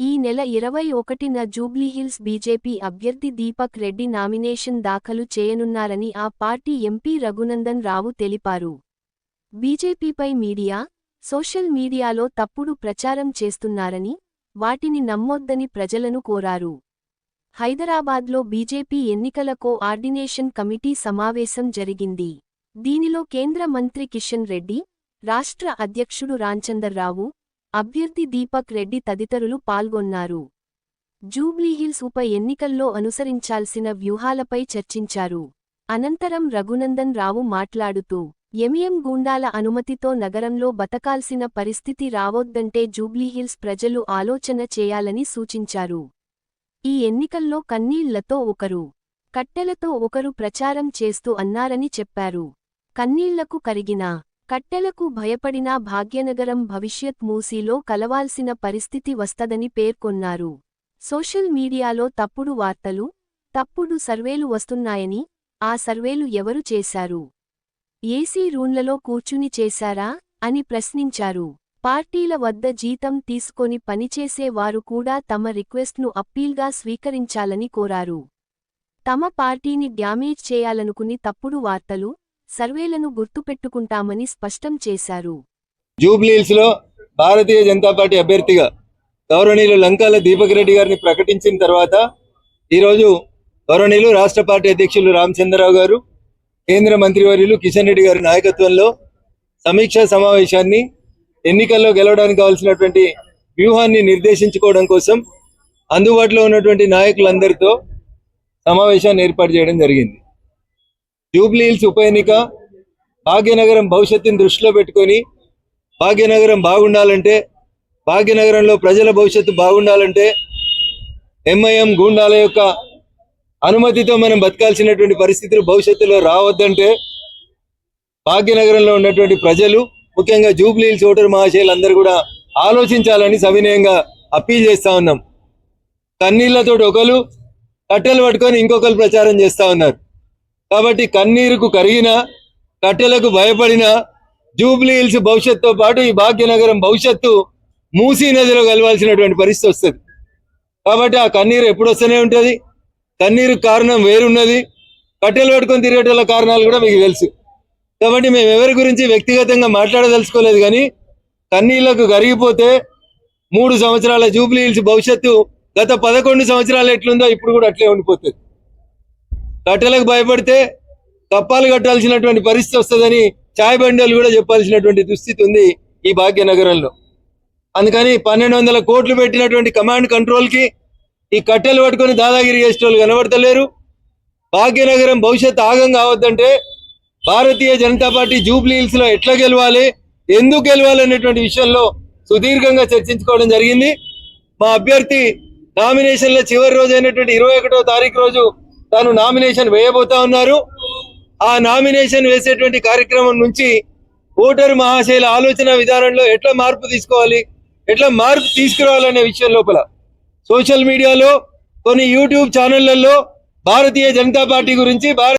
ఈ నెల ఇరవై ఒకటిన జూబ్లీహిల్స్ బీజేపీ అభ్యర్థి దీపక్ రెడ్డి నామినేషన్ దాఖలు చేయనున్నారని ఆ పార్టీ ఎంపీ రఘునందన్ రావు తెలిపారు. బీజేపీపై మీడియా సోషల్ మీడియాలో తప్పుడు ప్రచారం చేస్తున్నారని వాటిని నమ్మొద్దని ప్రజలను కోరారు. హైదరాబాద్లో బీజేపీ ఎన్నికల కోఆర్డినేషన్ కమిటీ సమావేశం జరిగింది. దీనిలో కేంద్ర మంత్రి కిషన్ రెడ్డి రాష్ట్ర అధ్యక్షుడు రాంచందర్రావు అభ్యర్థి దీపక్ రెడ్డి తదితరులు పాల్గొన్నారు. జూబ్లీహిల్స్ ఉప ఎన్నికల్లో అనుసరించాల్సిన వ్యూహాలపై చర్చించారు. అనంతరం రఘునందన్ రావు మాట్లాడుతూ ఎంఎం గూండాల అనుమతితో నగరంలో బతకాల్సిన పరిస్థితి రావొద్దంటే జూబ్లీహిల్స్ ప్రజలు ఆలోచన చేయాలని సూచించారు. ఈ ఎన్నికల్లో కన్నీళ్ళతో ఒకరు కట్టెలతో ఒకరు ప్రచారం చేస్తూ అన్నారని చెప్పారు. కన్నీళ్ళకు కరిగినా కట్టెలకు భయపడినా భాగ్యనగరం భవిష్యత్ మూసీలో కలవాల్సిన పరిస్థితి వస్తదని పేర్కొన్నారు. సోషల్ మీడియాలో తప్పుడు వార్తలు తప్పుడు సర్వేలు వస్తున్నాయని ఆ సర్వేలు ఎవరు చేశారు? ఏసీ రూన్లలో కూర్చుని చేశారా అని ప్రశ్నించారు. పార్టీల వద్ద జీతం తీసుకొని పనిచేసే వారు కూడా తమ రిక్వెస్ట్ను అప్పీల్గా స్వీకరించాలని కోరారు. తమ పార్టీని డ్యామేజ్ చేయాలనుకుని తప్పుడు వార్తలు సర్వేలను గుర్తుపెట్టుకుంటామని స్పష్టం చేశారు. జూబ్లీహిల్స్లో భారతీయ జనతా పార్టీ అభ్యర్థిగా గౌరవనీయులు లంకాల దీపక్ రెడ్డి గారిని ప్రకటించిన తర్వాత ఈరోజు గౌరవనీయులు రాష్ట్ర పార్టీ అధ్యక్షులు రామచంద్రరావు గారు కేంద్ర మంత్రివర్యులు కిషన్ రెడ్డి గారి నాయకత్వంలో సమీక్షా సమావేశాన్ని ఎన్నికల్లో గెలవడానికి కావాల్సినటువంటి వ్యూహాన్ని నిర్దేశించుకోవడం కోసం అందుబాటులో ఉన్నటువంటి నాయకులందరితో సమావేశాన్ని ఏర్పాటు చేయడం జరిగింది. జూబ్లీ హిల్స్ ఉప ఎన్నిక భాగ్యనగరం భవిష్యత్తుని దృష్టిలో పెట్టుకొని భాగ్యనగరం బాగుండాలంటే భాగ్యనగరంలో ప్రజల భవిష్యత్తు బాగుండాలంటే ఎంఐఎం గూండాల యొక్క అనుమతితో మనం బతకాల్సినటువంటి పరిస్థితులు భవిష్యత్తులో రావద్దంటే భాగ్యనగరంలో ఉన్నటువంటి ప్రజలు ముఖ్యంగా జూబ్లీ హిల్స్ ఓటర్ మహాశయులందరూ కూడా ఆలోచించాలని సవినయంగా అప్పీల్ చేస్తా ఉన్నాం. కన్నీళ్ళతోటి ఒకరు కట్టెలు పట్టుకొని ఇంకొకరు ప్రచారం చేస్తా ఉన్నారు. కాబట్టి కన్నీరుకు కరిగిన కట్టెలకు భయపడిన జూబ్లీ హిల్స్ భవిష్యత్తుతో పాటు ఈ భాగ్యనగరం భవిష్యత్తు మూసీ నదిలో కలవాల్సినటువంటి పరిస్థితి వస్తుంది. కాబట్టి ఆ కన్నీరు ఎప్పుడు వస్తూనే ఉంటుంది. కన్నీరు కారణం వేరున్నది. కట్టెలు పట్టుకొని తిరిగేటోళ్ళ కారణాలు కూడా మీకు తెలుసు. కాబట్టి మేము ఎవరి గురించి వ్యక్తిగతంగా మాట్లాడదలుచుకోలేదు కానీ కన్నీళ్ళకు కరిగిపోతే మూడు సంవత్సరాల జూబ్లీ హిల్స్ భవిష్యత్తు గత పదకొండు సంవత్సరాలు ఎట్లుందో ఇప్పుడు కూడా అట్లే ఉండిపోతుంది. కట్టెలకు భయపడితే కప్పాలు కట్టాల్సినటువంటి పరిస్థితి వస్తుందని చాయ్ బండలు కూడా చెప్పాల్సినటువంటి దుస్థితి ఉంది ఈ భాగ్యనగరంలో. అందుకని పన్నెండు వందల కోట్లు పెట్టినటువంటి కమాండ్ కంట్రోల్కి ఈ కట్టెలు పట్టుకొని దాదాగిరి చేసే వాళ్ళు కనబడతలేరు. భాగ్యనగరం భవిష్యత్ ఆగం కావద్దంటే భారతీయ జనతా పార్టీ జూబ్లీ హిల్స్లో ఎట్లా గెలవాలి ఎందుకు గెలవాలి అనేటువంటి విషయంలో సుదీర్ఘంగా చర్చించుకోవడం జరిగింది. మా అభ్యర్థి నామినేషన్ల చివరి రోజు అయినటువంటి ఇరవై ఒకటో తారీఖు రోజు తాను నామినేషన్ వేయబోతా ఉన్నారు. ఆ నామినేషన్ వేసేటువంటి కార్యక్రమం నుంచి ఓటరు మహాశైల ఆలోచన విధానంలో ఎట్లా మార్పు తీసుకోవాలి ఎట్లా మార్పు తీసుకురావాలనే విషయం లోపల సోషల్ మీడియాలో కొన్ని యూట్యూబ్ ఛానళ్ళలో భారతీయ జనతా పార్టీ గురించి భారత